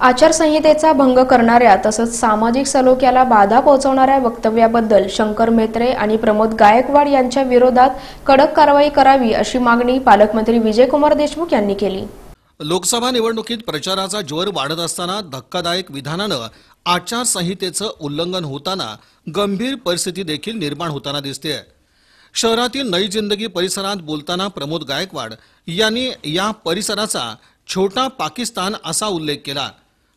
आचारसंहितेचा भंग करणाऱ्या तसंच सामाजिक सलोख्याला बाधा पोहोचवणाऱ्या वक्तव्याबद्दल शंकर मेत्रे आणि प्रमोद गायकवाड यांच्या विरोधात कडक कारवाई करावी अशी मागणी पालकमंत्री विजयकुमार देशमुख यांनी केली. लोकसभा निवडणुकीत प्रचाराचा जोर वाढत असताना धक्कादायक विधानानं आचारसंहितेचं उल्लंघन होताना गंभीर परिस्थिती देखील निर्माण होताना दिसते शहरातील नई जिंदगी परिसरात बोलताना प्रमोद गायकवाड यांनी या परिसराचा छोटा पाकिस्तान असा उल्लेख केला.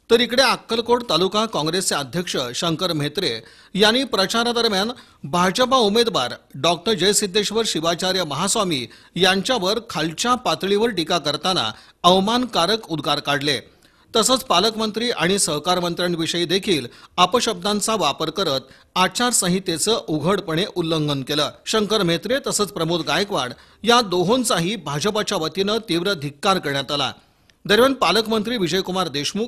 तर इकडे अक्कलकोट तालुका काँग्रेसचे अध्यक्ष शंकर म्हेत्रे यांनी प्रचारादरम्यान भाजपा उमेदवार डॉक्टर जयसिद्धेश्वर शिवाचार्य महास्वामी यांच्यावर खालच्या पातळीवर टीका करताना अवमानकारक उद्गार काढले. तसंच पालकमंत्री आणि सहकार मंत्र्यांविषयी देखील अपशब्दांचा वापर करत आचारसंहितेचं उघडपणे उल्लंघन केलं. शंकर म्हेत्रे तसंच प्रमोद गायकवाड या दोहोंचाही भाजपाच्या वतीनं तीव्र धिक्कार करण्यात आला. दरम्यान पालकमंत्री विजयकुमार देशमुख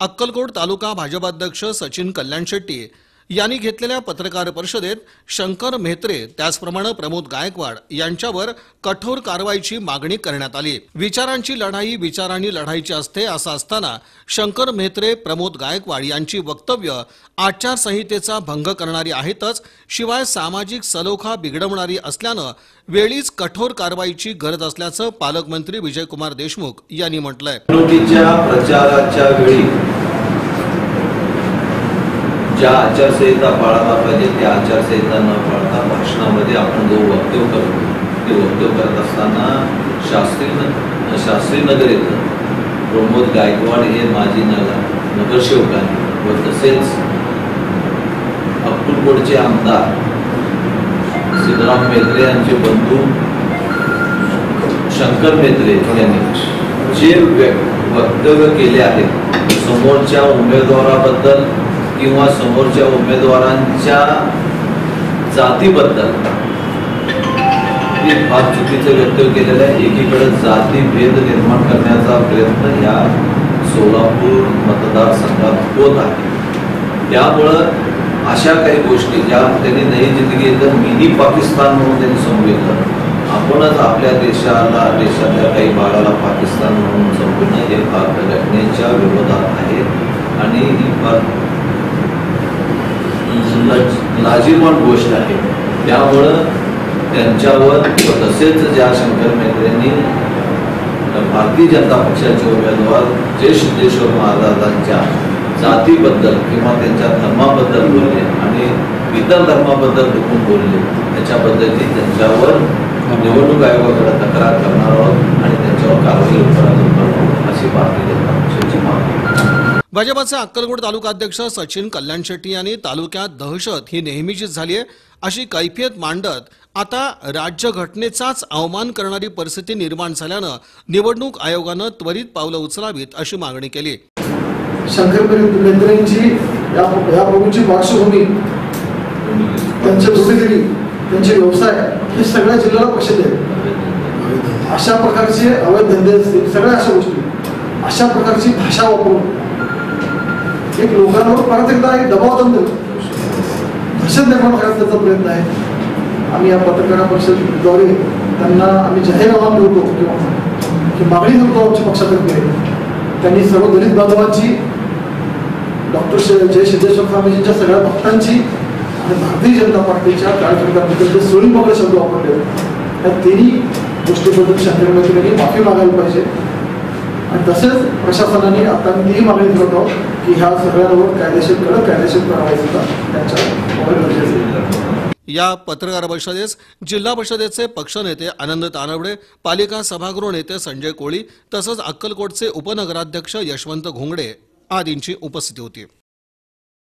अक्कलकोट तालुका भाजपाध्यक्ष सचिन कल्याण शेट्टी यांनी घेतलेल्या पत्रकार परिषदेत शंकर म्हेत्रे त्याचप्रमाणे प्रमोद गायकवाड यांच्यावर कठोर कारवाईची मागणी करण्यात आली. विचारांची लढाई विचारांनी लढायची असते असं असताना शंकर म्हेत्रे प्रमोद गायकवाड यांची वक्तव्य आचारसंहितेचा भंग करणारी आहेतच शिवाय सामाजिक सलोखा बिघडवणारी असल्यानं वेळीच कठोर कारवाईची गरज असल्याचं पालकमंत्री विजयकुमार देशमुख यांनी म्हटलंय. निवडणुकीच्या प्रचाराच्या वेळी ज्या आचारसंहिता पाळायला पाहिजे त्या आचारसंहिता न पाळता भाषणामध्ये आपण जो वक्तव्य करतो ते वक्तव्य करत असताना शास्त्री न शास्त्री नगर येथं प्रमोद गायकवाड हे माजी नगर नगरसेवकांनी व तसेच अक्कलकोटचे आमदार सिद्धराम मेत्रे यांचे बंधू शंकर मेत्रे यांनी जे वक्तव्य केले आहे समोरच्या उमेदवाराबद्दल किंवा समोरच्या उमेदवारांच्या जातीबद्दल फार चुकीचं वक्तव्य केलेलं आहे. एकीकडे जाती भेद निर्माण करण्याचा प्रयत्न या सोलापूर मतदारसंघात होत आहे. त्यामुळं अशा काही गोष्टी ज्या त्यांनी नई जिंदगी तर मिनी पाकिस्तान म्हणून त्यांनी सांगितलं आपणच आपल्या देशाला देशातल्या काही भागाला पाकिस्तान म्हणून संपूर्ण हे फार घटनेच्या विरोधात आहे. आणि ही फार लज- लाजिरवाण गोष्ट आहे. त्यामुळं त्यांच्यावर तसेच ज्या शंकर मेत्रेंनी भारतीय जनता पक्षाचे उमेदवार जय सिद्धेश्वर महाराजांच्या जातीबद्दल किंवा त्यांच्या धर्माबद्दल बोलले आणि इतर धर्माबद्दल दुखून बोलले त्याच्याबद्दल त्यांच्यावर निवडणूक आयोगाकडे तक्रार करणार आहोत आणि त्यांच्यावर कारवाई लवकरात लवकर होईल अशी भारतीय जनता पक्षाची मागणी आहे. भाजपाचे अक्कलकोट तालुका अध्यक्ष सचिन कल्याण शेट्टी यांनी तालुक्यात दहशत ही नेहमीचीच झाली आहे अशी कैफियत मांडत आता राज्यघटनेचाच अवमान करणारी परिस्थिती निर्माण झाल्यानं निवडणूक आयोगानं त्वरित पावलं उचलावीत अशी मागणी केली. शंकर पार्श्वभूमी त्यांचे भूमिगिरी त्यांचे व्यवसाय हे सगळ्या जिल्ह्याला प्रसिद्ध आहे अशा प्रकारचे अवैध धंदे असतील सगळ्या अशा गोष्टी. अशा प्रकारची भाषा वापरून एक लोकांवर परत एकदा एक दबाव तंत्र दहशत निर्माण करण्याचा त्याचा प्रयत्न आहे. आम्ही या पत्रकार परिषदेद्वारे त्यांना आम्ही जाहीर आवाहन करतो किंवा की मागणी करतो आमच्या पक्षातर्फे. त्यांनी सर्व दलित बांधवांची डॉक्टर जय सिद्धेश्वर स्वामीजींच्या सगळ्या भक्तांची आणि भारतीय जनता पार्टीच्या कार्यकर्त्यांबद्दल जे सोळी पगडे शब्द वापरले त्या तिन्ही गोष्टीबद्दल शंकर माफी मागायला पाहिजे. तसेच प्रशासनाने आता मी तीही मागणी करत आहोत की ह्या सगळ्यांवर कायदेशीर कडक कायदेशीर कारवाई सुद्धा त्यांच्या या पत्रकार परिषदेस जिल्हा परिषदेचे पक्षनेते आनंद तानवडे पालिका सभागृह नेते संजय कोळी तसंच अक्कलकोटचे उपनगराध्यक्ष यशवंत घोंगडे आदींची उपस्थिती होती.